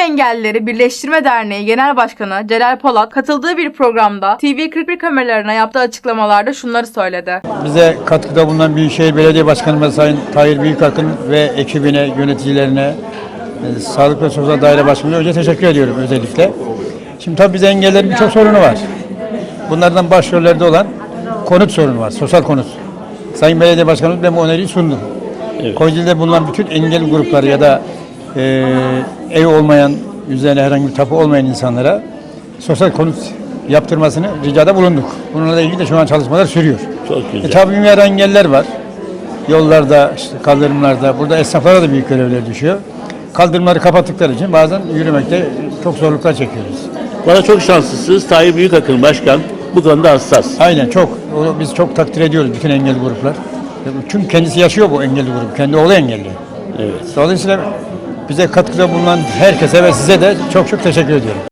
Engellileri Birleştirme Derneği Genel Başkanı Celal Polat katıldığı bir programda TV41 kameralarına yaptığı açıklamalarda şunları söyledi. Bize katkıda bulunan Büyükşehir Belediye Başkanımız Sayın Tahir Büyükakın ve ekibine, yöneticilerine, e, Sağlık ve Sosyal Daire Başkanı'na önce teşekkür ediyorum özellikle. Şimdi tabii bize engellerin birçok sorunu var. Bunlardan başrollerde olan konut sorunu var, sosyal konut. Sayın Belediye Başkanımız ben bu öneriyi sundu. Kocaeli'de bulunan bütün engel grupları ya da e, ev olmayan, üzerine herhangi bir tapu olmayan insanlara sosyal konut yaptırmasını ricada bulunduk. Bununla ilgili de şu an çalışmalar sürüyor. Çok güzel. E, tabii yer engeller var. Yollarda, işte kaldırımlarda, burada esnaflara da büyük görevler düşüyor. Kaldırımları kapattıkları için bazen yürümekte çok zorluklar çekiyoruz. Bana çok şanslısınız. Tayyip Büyükakın Başkan bu konuda hassas. Aynen çok. Onu biz çok takdir ediyoruz bütün engelli gruplar. Çünkü kendisi yaşıyor bu engelli grup. Kendi oğlu engelli. Evet. Dolayısıyla bize katkıda bulunan herkese ve size de çok çok teşekkür ediyorum.